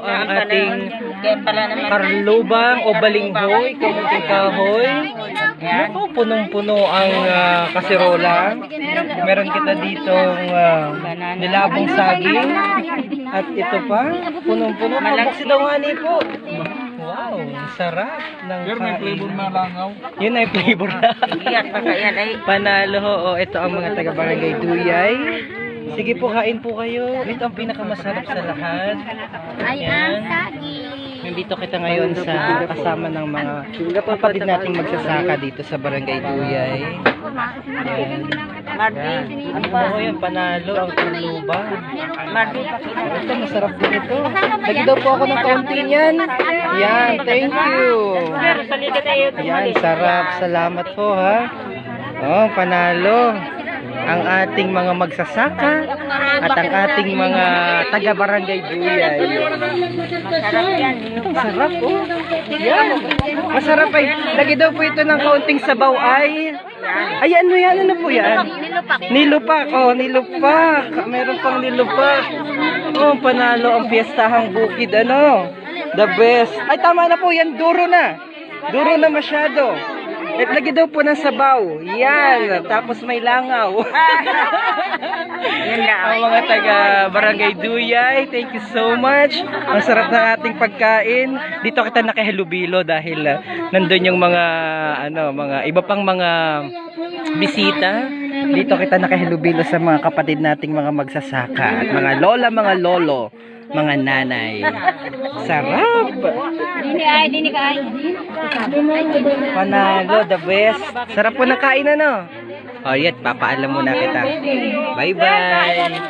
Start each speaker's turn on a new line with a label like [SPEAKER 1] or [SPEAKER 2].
[SPEAKER 1] ang ating
[SPEAKER 2] Kaya pala naman.
[SPEAKER 1] karlubang o balinghoy, kamuting kahoy. Ito, punong-puno ang ah, kasirola. Meron kita dito nilabong saging. At ito pa, punong-puno. Mabuksi daw nga ni po. Wow, ang sarap ng kain.
[SPEAKER 3] langaw.
[SPEAKER 1] Yun ay flavor na. Panalo ho. O, ito ang mga taga-barangay Duyay. Sige po, kain po kayo. Ito ang pinakamasarap sa lahat.
[SPEAKER 4] Ay,
[SPEAKER 1] Yan.
[SPEAKER 4] ang saging.
[SPEAKER 1] Nandito kita ngayon sa kasama ng mga kapatid nating magsasaka dito sa Barangay Duyay. Yan.
[SPEAKER 2] Mardi.
[SPEAKER 1] Yan. Ano po yun? Panalo ang kaluba.
[SPEAKER 2] Mardi.
[SPEAKER 1] Ito, masarap din ito. Lagi daw po ako ng kaunti niyan. Yan, thank you. Yan, sarap. Salamat po ha. Oh, panalo ang ating mga magsasaka at ang ating mga taga-barangay Duyay.
[SPEAKER 2] Masarap yan.
[SPEAKER 1] Sarap oh. Yan. Masarap ay. Lagi daw po ito ng kaunting sabaw ay. Ay, ano yan? Ano po yan?
[SPEAKER 4] Nilupak.
[SPEAKER 1] Nilupak. Oh, nilupak. Meron pang nilupak. Oh, panalo ang piyestahang bukid. Ano? The best. Ay, tama na po. Yan, duro na. Duro na masyado. At lagi daw po ng sabaw. Yan. Tapos may langaw.
[SPEAKER 2] Yan lang.
[SPEAKER 1] ang mga taga Barangay Duyay, thank you so much. Ang sarap ng ating pagkain. Dito kita nakihalubilo dahil uh, nandun yung mga ano, mga iba pang mga bisita. Dito kita nakihalubilo sa mga kapatid nating mga magsasaka at mga lola, mga lolo, mga nanay. Sarap!
[SPEAKER 4] Dini ay, dini ka ay.
[SPEAKER 1] Panalo, the best. Sarap po ng kain ano? Oh, yet, papaalam muna kita. Bye-bye!